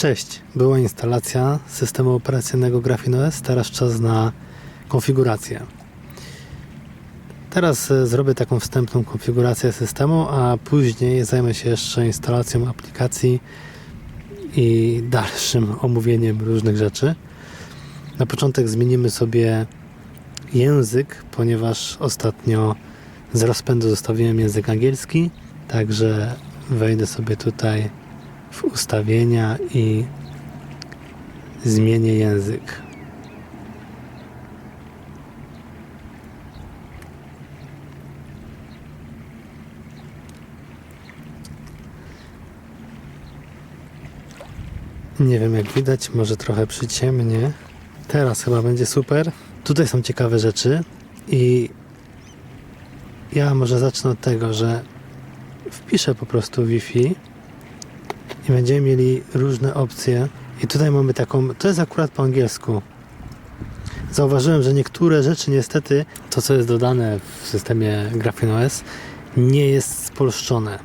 Cześć, była instalacja systemu operacyjnego GraphineOS, teraz czas na konfigurację. Teraz e, zrobię taką wstępną konfigurację systemu, a później zajmę się jeszcze instalacją aplikacji i dalszym omówieniem różnych rzeczy. Na początek zmienimy sobie język, ponieważ ostatnio z rozpędu zostawiłem język angielski, także wejdę sobie tutaj w ustawienia i zmienię język. Nie wiem jak widać, może trochę przyciemnie. Teraz chyba będzie super. Tutaj są ciekawe rzeczy i ja może zacznę od tego, że wpiszę po prostu Wi-Fi i będziemy mieli różne opcje. I tutaj mamy taką, to jest akurat po angielsku. Zauważyłem, że niektóre rzeczy niestety, to co jest dodane w systemie GraphineOS, nie jest spolszczone.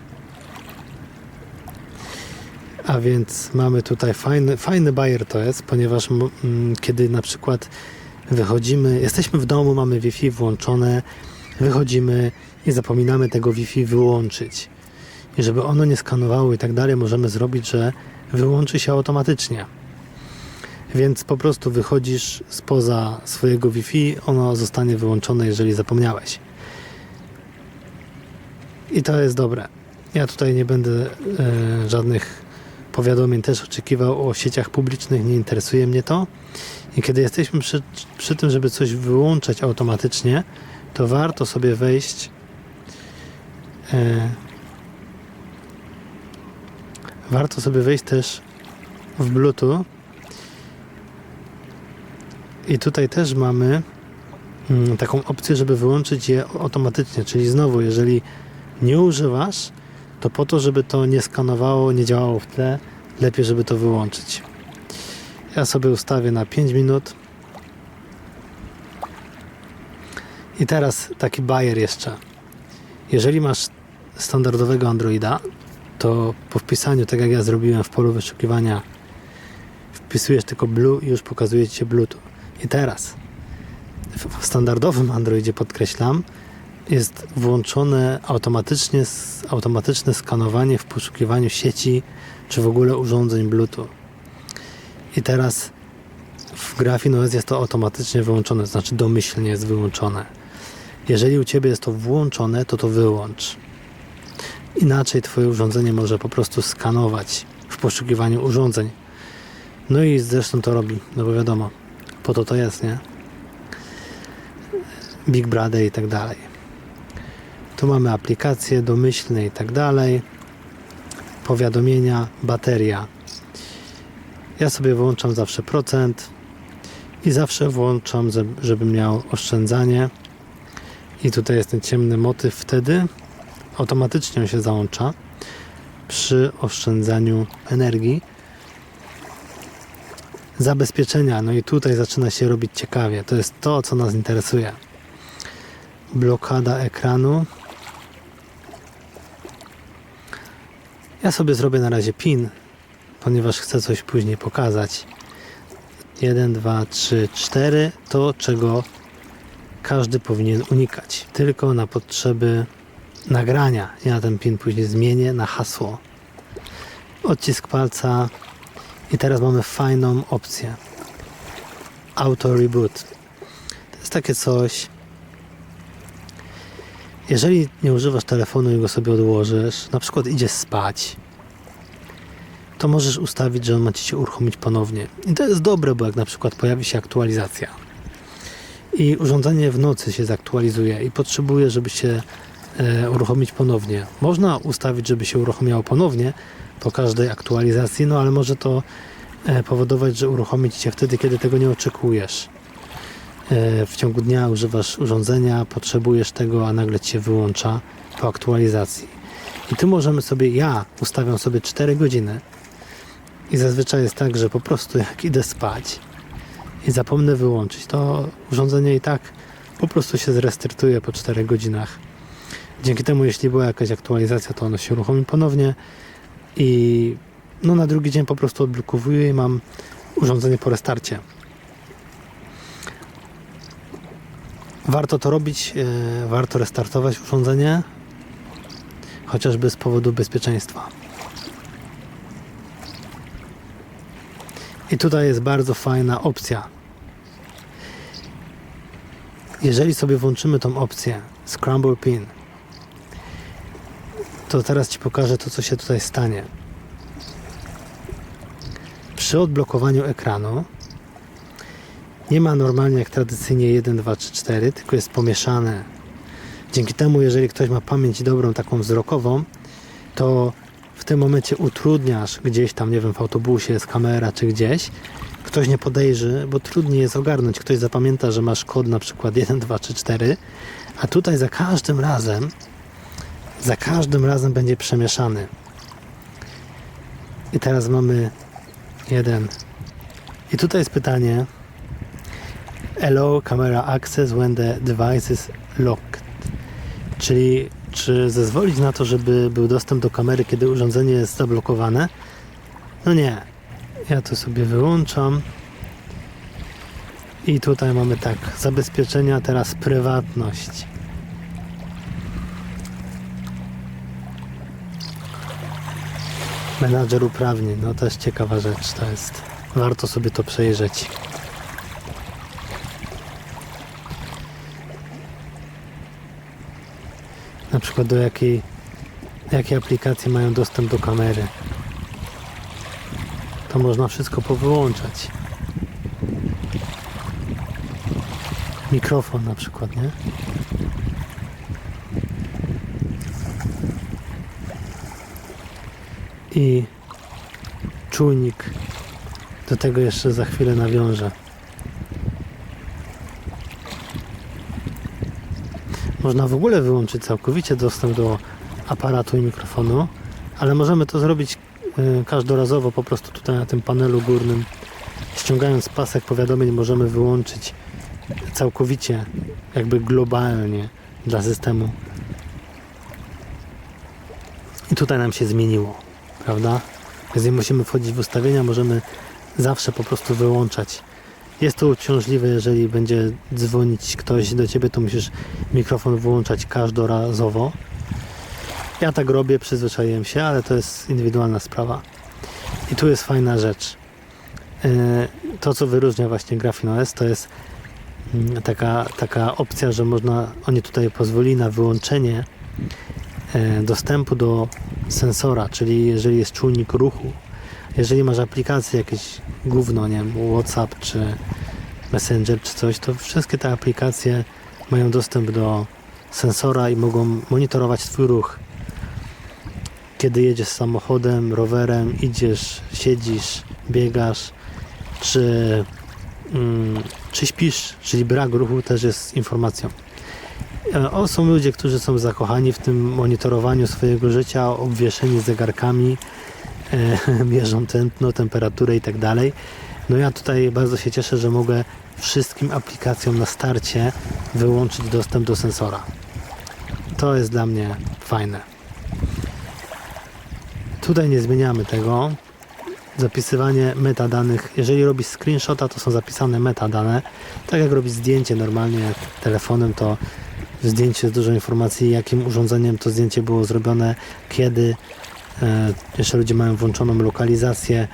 A więc mamy tutaj fajny, fajny bajer to jest, ponieważ m- m, kiedy na przykład wychodzimy, jesteśmy w domu, mamy Wi-Fi włączone, wychodzimy i zapominamy tego Wi-Fi wyłączyć. I żeby ono nie skanowało i tak dalej, możemy zrobić, że wyłączy się automatycznie. Więc po prostu wychodzisz spoza swojego Wi-Fi, ono zostanie wyłączone, jeżeli zapomniałeś. I to jest dobre. Ja tutaj nie będę e, żadnych powiadomień też oczekiwał o sieciach publicznych, nie interesuje mnie to. I kiedy jesteśmy przy, przy tym, żeby coś wyłączać automatycznie, to warto sobie wejść e, warto sobie wejść też w Bluetooth i tutaj też mamy mm, taką opcję, żeby wyłączyć je automatycznie, czyli znowu, jeżeli nie używasz, to po to, żeby to nie skanowało, nie działało w tle, lepiej, żeby to wyłączyć. Ja sobie ustawię na 5 minut. I teraz taki bajer jeszcze. Jeżeli masz standardowego Androida, to po wpisaniu, tak jak ja zrobiłem w polu wyszukiwania, wpisujesz tylko Blue i już pokazuje Ci się Bluetooth. I teraz w standardowym Androidzie podkreślam, jest włączone automatycznie, automatyczne skanowanie w poszukiwaniu sieci czy w ogóle urządzeń Bluetooth. I teraz w GraphineOS jest to automatycznie wyłączone, to znaczy domyślnie jest wyłączone. Jeżeli u Ciebie jest to włączone, to to wyłącz. Inaczej Twoje urządzenie może po prostu skanować w poszukiwaniu urządzeń. No i zresztą to robi, no bo wiadomo, po to to jest, nie? Big Brother i tak dalej. Tu mamy aplikacje domyślne i tak dalej. Powiadomienia, bateria. Ja sobie włączam zawsze procent i zawsze włączam, żeby miał oszczędzanie. I tutaj jest ten ciemny motyw wtedy. Automatycznie się załącza przy oszczędzaniu energii. Zabezpieczenia, no i tutaj zaczyna się robić ciekawie. To jest to, co nas interesuje. Blokada ekranu. Ja sobie zrobię na razie pin, ponieważ chcę coś później pokazać. 1, 2, 3, 4 to czego każdy powinien unikać. Tylko na potrzeby nagrania. Ja ten pin później zmienię na hasło. Odcisk palca. I teraz mamy fajną opcję. Auto Reboot. To jest takie coś. Jeżeli nie używasz telefonu i go sobie odłożysz, na przykład idziesz spać, to możesz ustawić, że on ma ci się uruchomić ponownie. I to jest dobre, bo jak na przykład pojawi się aktualizacja i urządzenie w nocy się zaktualizuje i potrzebuje, żeby się uruchomić ponownie. Można ustawić, żeby się uruchomiało ponownie po każdej aktualizacji, no ale może to e, powodować, że uruchomić cię wtedy, kiedy tego nie oczekujesz. E, w ciągu dnia używasz urządzenia, potrzebujesz tego, a nagle ci się wyłącza po aktualizacji. I tu możemy sobie, ja ustawiam sobie 4 godziny i zazwyczaj jest tak, że po prostu jak idę spać i zapomnę wyłączyć, to urządzenie i tak po prostu się zrestartuje po 4 godzinach. Dzięki temu, jeśli była jakaś aktualizacja, to ono się uruchomi ponownie i no na drugi dzień po prostu odblokowuję i mam urządzenie po restarcie. Warto to robić, e, warto restartować urządzenie, chociażby z powodu bezpieczeństwa. I tutaj jest bardzo fajna opcja. Jeżeli sobie włączymy tą opcję Scramble Pin, to teraz Ci pokażę to, co się tutaj stanie. Przy odblokowaniu ekranu nie ma normalnie jak tradycyjnie 1, 2, 3, 4, tylko jest pomieszane. Dzięki temu, jeżeli ktoś ma pamięć dobrą, taką wzrokową, to w tym momencie utrudniasz gdzieś tam, nie wiem, w autobusie jest kamera czy gdzieś, ktoś nie podejrzy, bo trudniej jest ogarnąć. Ktoś zapamięta, że masz kod na przykład 1, 2, 3, 4, a tutaj za każdym razem, za każdym razem będzie przemieszany. I teraz mamy jeden. I tutaj jest pytanie, Allow camera access when the device is locked. Czyli czy zezwolić na to, żeby był dostęp do kamery, kiedy urządzenie jest zablokowane? No nie. Ja to sobie wyłączam. I tutaj mamy tak, zabezpieczenia, teraz prywatność. Menadżer uprawnień, no też ciekawa rzecz to jest. Warto sobie to przejrzeć. na przykład do jakiej, jakie aplikacje mają dostęp do kamery. To można wszystko powyłączać. Mikrofon na przykład, nie? I czujnik. Do tego jeszcze za chwilę nawiążę. Można w ogóle wyłączyć całkowicie dostęp do aparatu i mikrofonu, ale możemy to zrobić y, każdorazowo po prostu tutaj na tym panelu górnym. Ściągając pasek powiadomień możemy wyłączyć całkowicie, jakby globalnie dla systemu. I tutaj nam się zmieniło, prawda? Więc nie musimy wchodzić w ustawienia, możemy zawsze po prostu wyłączać jest to uciążliwe, jeżeli będzie dzwonić ktoś do ciebie, to musisz mikrofon wyłączać każdorazowo. Ja tak robię, przyzwyczaiłem się, ale to jest indywidualna sprawa. I tu jest fajna rzecz. E, to, co wyróżnia właśnie Graphene OS, to jest mm, taka, taka opcja, że można, oni tutaj pozwoli na wyłączenie e, dostępu do sensora, czyli jeżeli jest czujnik ruchu, jeżeli masz aplikacje jakieś gówno, nie wiem, WhatsApp czy Messenger czy coś, to wszystkie te aplikacje mają dostęp do sensora i mogą monitorować Twój ruch. Kiedy jedziesz samochodem, rowerem, idziesz, siedzisz, biegasz, czy, mm, czy śpisz, czyli brak ruchu też jest informacją. O, są ludzie, którzy są zakochani w tym monitorowaniu swojego życia, obwieszeni zegarkami, e, mierzą tętno, temperaturę i tak dalej. No ja tutaj bardzo się cieszę, że mogę wszystkim aplikacjom na starcie wyłączyć dostęp do sensora. To jest dla mnie fajne. Tutaj nie zmieniamy tego. Zapisywanie metadanych. Jeżeli robisz screenshota, to są zapisane metadane. Tak jak robić zdjęcie normalnie telefonem, to w zdjęciu jest dużo informacji, jakim urządzeniem to zdjęcie było zrobione, kiedy, E, jeszcze ludzie mają włączoną lokalizację,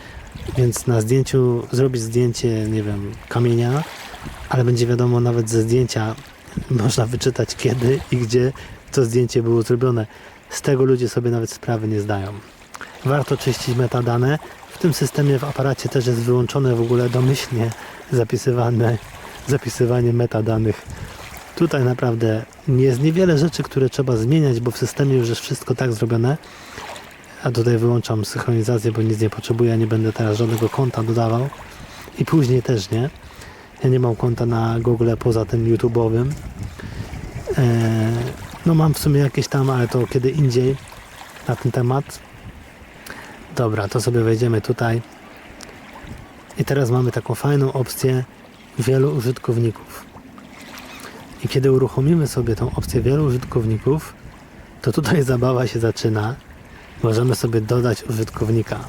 więc na zdjęciu zrobić zdjęcie, nie wiem, kamienia, ale będzie wiadomo nawet ze zdjęcia można wyczytać kiedy i gdzie to zdjęcie było zrobione. Z tego ludzie sobie nawet sprawy nie zdają. Warto czyścić metadane. W tym systemie w aparacie też jest wyłączone w ogóle domyślnie zapisywane, zapisywanie metadanych. Tutaj naprawdę jest niewiele rzeczy, które trzeba zmieniać, bo w systemie już jest wszystko tak zrobione, a tutaj wyłączam synchronizację, bo nic nie potrzebuję, nie będę teraz żadnego konta dodawał. I później też nie. Ja nie mam konta na Google poza tym YouTube'owym. Eee, no mam w sumie jakieś tam, ale to kiedy indziej na ten temat. Dobra, to sobie wejdziemy tutaj. I teraz mamy taką fajną opcję wielu użytkowników. I kiedy uruchomimy sobie tą opcję wielu użytkowników, to tutaj zabawa się zaczyna możemy sobie dodać użytkownika.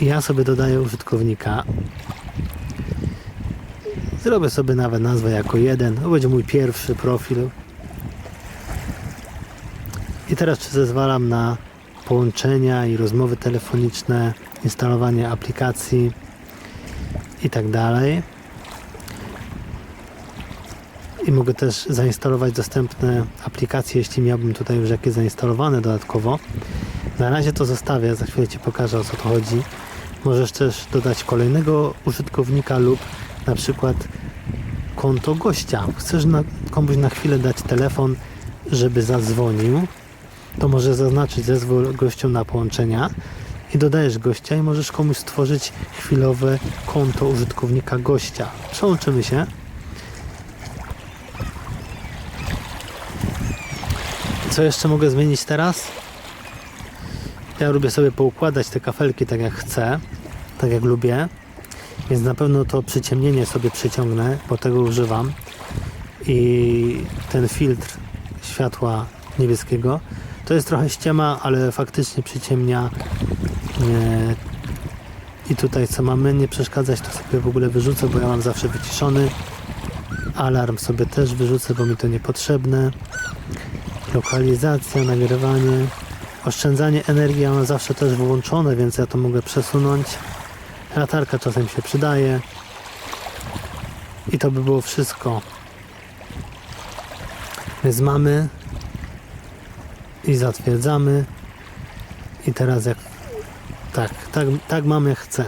Ja sobie dodaję użytkownika. Zrobię sobie nawet nazwę jako jeden. To będzie mój pierwszy profil. I teraz zezwalam na połączenia i rozmowy telefoniczne, instalowanie aplikacji i tak dalej. I mogę też zainstalować dostępne aplikacje, jeśli miałbym tutaj już jakieś zainstalowane dodatkowo. Na razie to zostawię, za chwilę Ci pokażę o co to chodzi. Możesz też dodać kolejnego użytkownika lub na przykład konto gościa. Chcesz na, komuś na chwilę dać telefon, żeby zadzwonił, to możesz zaznaczyć zezwól gościom na połączenia i dodajesz gościa i możesz komuś stworzyć chwilowe konto użytkownika gościa. Przełączymy się. Co jeszcze mogę zmienić teraz? Ja lubię sobie poukładać te kafelki tak jak chcę, tak jak lubię, więc na pewno to przyciemnienie sobie przyciągnę, bo tego używam. I ten filtr światła niebieskiego to jest trochę ściema, ale faktycznie przyciemnia nie... i tutaj co mamy nie przeszkadzać to sobie w ogóle wyrzucę, bo ja mam zawsze wyciszony. Alarm sobie też wyrzucę, bo mi to niepotrzebne lokalizacja, nagrywanie oszczędzanie energii ja mam zawsze też wyłączone, więc ja to mogę przesunąć. Latarka czasem się przydaje. I to by było wszystko. Więc mamy i zatwierdzamy. I teraz jak tak, tak, tak mamy chcę.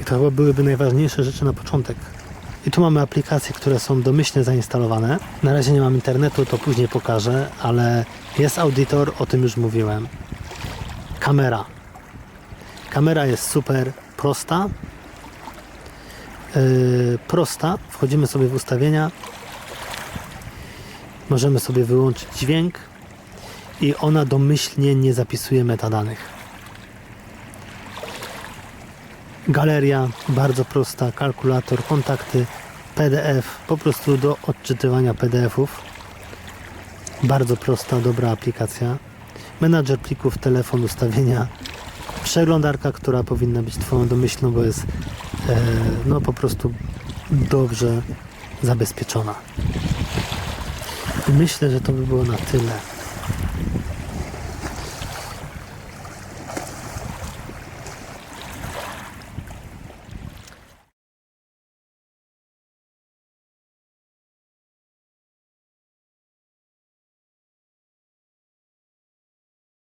I to chyba byłyby najważniejsze rzeczy na początek i tu mamy aplikacje, które są domyślnie zainstalowane. Na razie nie mam internetu, to później pokażę, ale jest audytor, o tym już mówiłem. Kamera. Kamera jest super prosta. Yy, prosta. Wchodzimy sobie w ustawienia. Możemy sobie wyłączyć dźwięk i ona domyślnie nie zapisuje metadanych. Galeria bardzo prosta, kalkulator, kontakty, PDF, po prostu do odczytywania PDF-ów. Bardzo prosta, dobra aplikacja. Menadżer plików, telefon, ustawienia. Przeglądarka, która powinna być Twoją domyślną, bo jest e, no po prostu dobrze zabezpieczona. Myślę, że to by było na tyle.